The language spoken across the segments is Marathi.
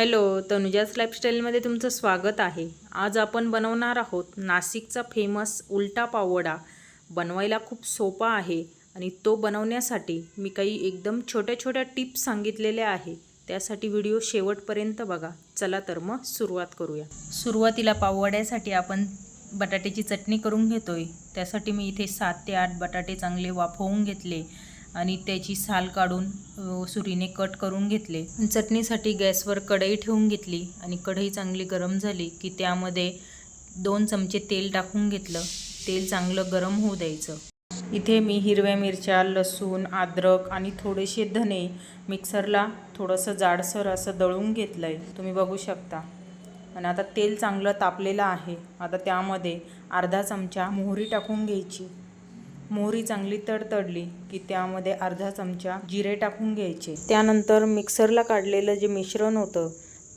हॅलो तनुजाच लाईफस्टाईलमध्ये तुमचं स्वागत आहे. आज आपण बनवणार आहोत नाशिकचा फेमस उलटा पावडा बनवायला खूप सोपा आहे आणि तो बनवण्यासाठी मी काही एकदम छोट्या छोट्या टिप्स सांगितलेल्या आहे. त्यासाठी व्हिडिओ शेवटपर्यंत बघा. चला तर मग सुरुवात करूया. सुरुवातीला पाववड्यासाठी आपण बटाट्याची चटणी करून घेतोय. त्यासाठी मी इथे सात ते आठ बटाटे चांगले वाफवून घेतले. आणि त्याची साल काढून सुरीने कट करून घेतले. चटणीसाठी गॅसवर कढई ठेवून घेतली आणि कढई चांगली गरम झाली की त्यामध्ये दोन चमचे तेल टाकून घेतलं. तेल चांगलं गरम होऊ द्यायचं. इथे मी हिरव्या मिरच्या लसूण अद्रक आणि थोडेसे धने मिक्सरला थोडंसं जाडसर असं दळून घेतलं आहे तुम्ही बघू शकता. आणि आता तेल चांगलं तापलेलं आहे. आता त्यामध्ये अर्धा चमचा मोहरी टाकून घ्यायची. मोहरी चांगली तडतडली की त्यामध्ये अर्धा चमचा जिरे टाकून घ्यायचे. त्यानंतर मिक्सरला काढलेलं जे मिश्रण होतं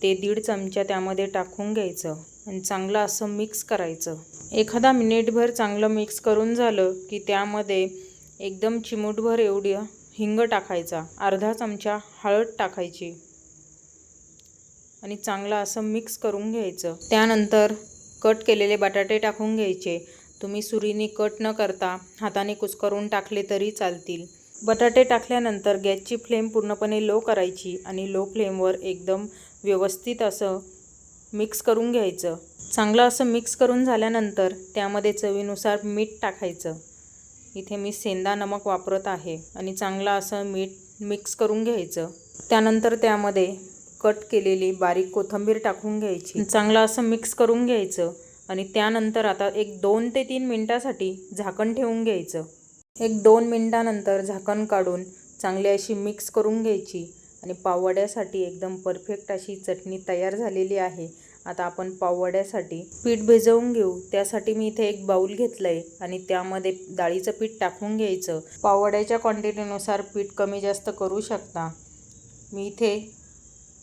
ते दीड चमचा त्यामध्ये टाकून घ्यायचं आणि चांगलं असं मिक्स करायचं. एखादा मिनिटभर चांगलं मिक्स करून झालं की त्यामध्ये एकदम चिमूटभर एवढी हिंग टाकायचा अर्धा चमचा हळद टाकायची आणि चांगलं असं मिक्स करून घ्यायचं. त्यानंतर कट केलेले बटाटे टाकून घ्यायचे तुम्ही सुरीने कट न करता हाताने कुस्करून टाकले तरी चालतील. बटाटे टाकल्यानंतर गॅसची फ्लेम पूर्णपणे लो करायची आणि लो फ्लेमवर एकदम व्यवस्थित असं मिक्स करून घ्यायचं. चांगलं असं मिक्स करून झाल्यानंतर त्यामध्ये चवीनुसार मीठ टाकायचं. इथे मी सेंदा नमक वापरत आहे आणि चांगलं असं मीठ मिक्स करून घ्यायचं. त्यानंतर त्यामध्ये कट केलेली बारीक कोथिंबीर टाकून घ्यायची. चांगलं असं मिक्स करून घ्यायचं. आणि त्यानंतर आता एक दोन ते तीन मिनटासाठी झाकण ठेवून घ्यायचं. एक दोन मिनटानंतर झाकण काढून चांगली अशी मिक्स करून घ्यायची आणि पाववड्यासाठी एकदम परफेक्ट अशी चटणी तयार झालेली आहे. आता आपण पाववड्यासाठी पीठ भिजवून घेऊ. त्यासाठी मी इथे एक बाऊल घेतलं आहे आणि त्यामध्ये डाळीचं पीठ टाकून घ्यायचं. पाववड्याच्या क्वांटिटीनुसार पीठ कमी जास्त करू शकता. मी इथे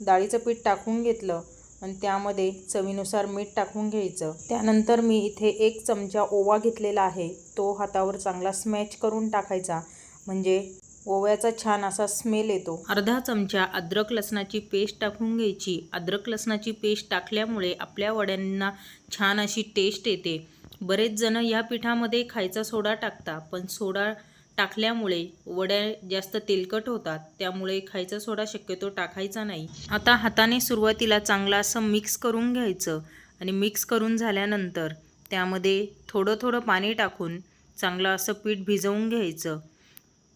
डाळीचं पीठ टाकून घेतलं. आणि त्यामध्ये चवीनुसार मीठ टाकून घ्यायचं. त्यानंतर मी इथे एक चमचा ओवा घेतलेला आहे. तो हातावर चांगला स्मॅच करून टाकायचा. म्हणजे ओव्याचा छान असा स्मेल येतो. अर्धा चमचा अद्रक लसणाची पेस्ट टाकून घ्यायची. अद्रक लसणाची पेस्ट टाकल्यामुळे आपल्या वड्यांना छान अशी टेस्ट येते. बरेच जण या पिठामध्ये खायचा सोडा टाकता पण सोडा टाकल्यामुळे वड्या जास्त तेलकट होतात त्यामुळे खायचा सोडा शक्यतो टाकायचा नाही. आता हाताने सुरुवातीला चांगला असं मिक्स करून घ्यायचं आणि मिक्स करून झाल्यानंतर त्यामध्ये थोडं थोडं पाणी टाकून चांगलं असं पीठ भिजवून घ्यायचं.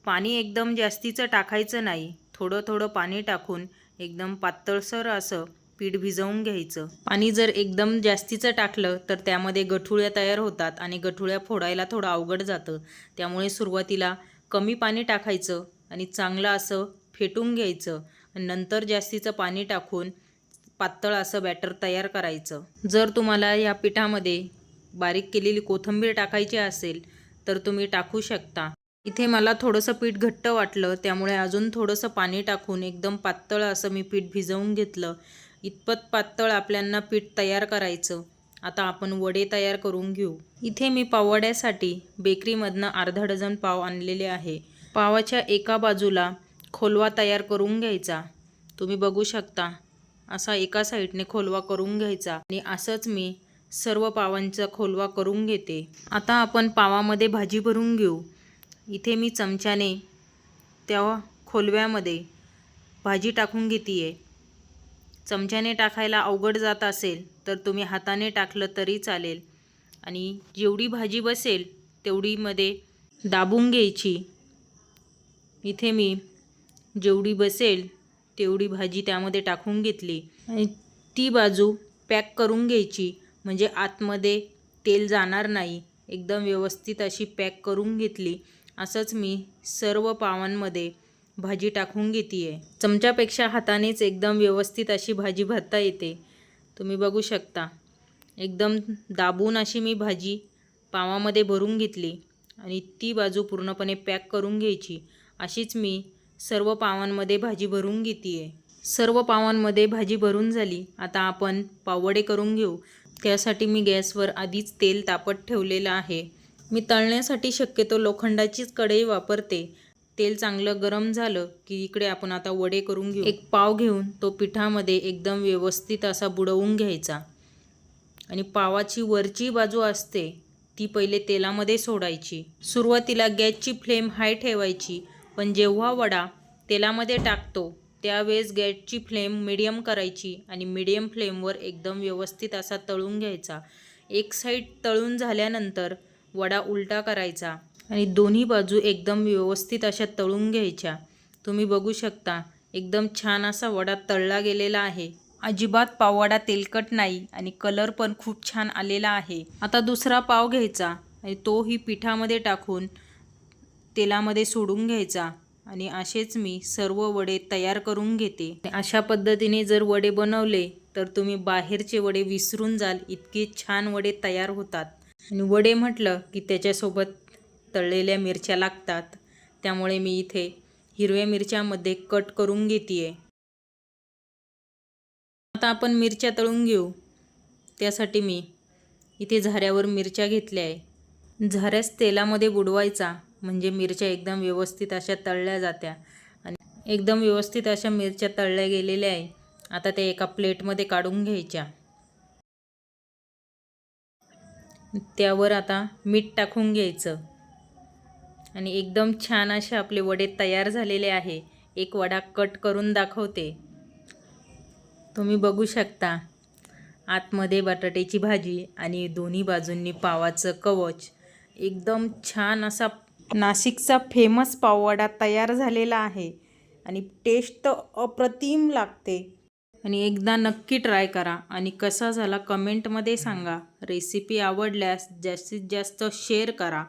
पाणी एकदम जास्तीचं टाकायचं नाही थोडं थोडं पाणी टाकून एकदम पातळसर असं पीठ भिजवून घ्यायचं. पाणी जर एकदम जास्तीचं टाकलं तर त्यामध्ये गठुळ्या तयार होतात आणि गठुळ्या फोडायला थोडं अवघड जातं. त्यामुळे सुरुवातीला कमी पाणी टाकायचं आणि चांगलं असं फेटून घ्यायचं नंतर जास्तीचं पाणी टाकून पातळ असं बॅटर तयार करायचं. जर तुम्हाला या पिठामध्ये बारीक केलेली कोथिंबीर टाकायची असेल तर तुम्ही टाकू शकता. इथे मला थोडंसं पीठ घट्ट वाटलं त्यामुळे अजून थोडंसं पाणी टाकून एकदम पातळ असं मी पीठ भिजवून घेतलं. इतपत पातळ आपल्यांना पीठ तयार करायचं. आता आपण वडे तयार करून घेऊ. इथे मी पाववड्यासाठी बेकरीमधनं अर्धा डझन पाव आणलेले आहे. पावाच्या एका बाजूला खोलवा तयार करून घ्यायचा. तुम्ही बघू शकता असा एका साईडने खोलवा करून घ्यायचा आणि असंच मी सर्व पावांचा खोलवा करून घेते. आता आपण पावामध्ये भाजी भरून घेऊ. इथे मी चमच्याने त्या खोलव्यामध्ये भाजी टाकून घेते आहे चमच्याने टाकायला अवघड जात असेल तर तुम्ही हाताने टाकलं तरी चालेल. आणि जेवढी भाजी बसेल तेवढीमध्ये दाबून घ्यायची. इथे मी जेवढी बसेल तेवढी भाजी त्यामध्ये टाकून घेतली. आणि ती बाजू पॅक करून घ्यायची म्हणजे आतमध्ये तेल जाणार नाही. एकदम व्यवस्थित अशी पॅक करून घेतली. असंच मी सर्व पावांमध्ये भाजी टाकून घेते आहे चमच्यापेक्षा हातानेच एकदम व्यवस्थित अशी भाजी भरता येते. तुम्ही बघू शकता. एकदम दाबून अशी मी भाजी पावामध्ये भरून घेतली आणि ती बाजू पूर्णपणे पॅक करून घ्यायची. अशीच मी सर्व पावांमध्ये भाजी भरून घेते आहे सर्व पावांमध्ये भाजी भरून झाली. आता आपण पावडे करून घेऊ. त्यासाठी मी गॅसवर आधीच तेल तापत ठेवलेलं आहे. मी तळण्यासाठी शक्यतो लोखंडाचीच कढई वापरते. तेल चांगलं गरम झालं की इकडे आपण आता वडे करून घेऊ. एक पाव घेऊन तो पिठामध्ये एकदम व्यवस्थित असा बुडवून घ्यायचा. आणि पावाची वरची बाजू असते ती पहिले तेलामध्ये सोडायची. सुरुवातीला गॅसची फ्लेम हाय ठेवायची पण जेव्हा वडा तेलामध्ये टाकतो त्यावेळेस गॅसची फ्लेम मिडियम करायची आणि मिडियम फ्लेमवर एकदम व्यवस्थित असा तळून घ्यायचा. एक साईड तळून झाल्यानंतर वडा उलटा करायचा. आणि दोन्ही बाजू एकदम व्यवस्थित अशा तळून घ्यायच्या. तुम्ही बघू शकता एकदम छान असा वडा तळला गेलेला आहे. अजिबात पाववडा तेलकट नाही आणि कलर पण खूप छान आलेला आहे. आता दुसरा पाव घ्यायचा आणि तोही पिठामध्ये टाकून तेलामध्ये सोडून घ्यायचा आणि असेच मी सर्व वडे तयार करून घेते. अशा पद्धतीने जर वडे बनवले तर तुम्ही बाहेरचे वडे विसरून जाल इतके छान वडे तयार होतात. आणि वडे म्हटलं की त्याच्यासोबत तळलेल्या मिरच्या लागतात. त्यामुळे मी इथे हिरव्या मिरच्यामध्ये कट करून घेते आता आपण मिरच्या तळून घेऊ. त्यासाठी मी इथे झाऱ्यावर मिरच्या घेतल्या आहे. झाऱ्यास तेलामध्ये बुडवायचा म्हणजे मिरच्या एकदम व्यवस्थित अशा तळल्या जात्या. आणि एकदम व्यवस्थित अशा मिरच्या तळल्या गेलेल्या आहे. आता त्या एका प्लेटमध्ये काढून घ्यायच्या. त्यावर आता मीठ टाकून घ्यायचं. आणि एकदम छान असे आपले वडे तयार झालेले आहे. एक वडा कट करून दाखवते. तुम्ही बघू शकता. आतमध्ये बटाट्याची भाजी आणि दोन्ही बाजूंनी पावाचं कवच. एकदम छान असा नाशिकचा फेमस पाववडा तयार झालेला आहे. आणि टेस्ट तर अप्रतिम लागते. आणि एकदा नक्की ट्राय करा. आणि कसा झाला कमेंटमध्ये सांगा. रेसिपी आवडल्यास जास्तीत जास्त शेअर करा.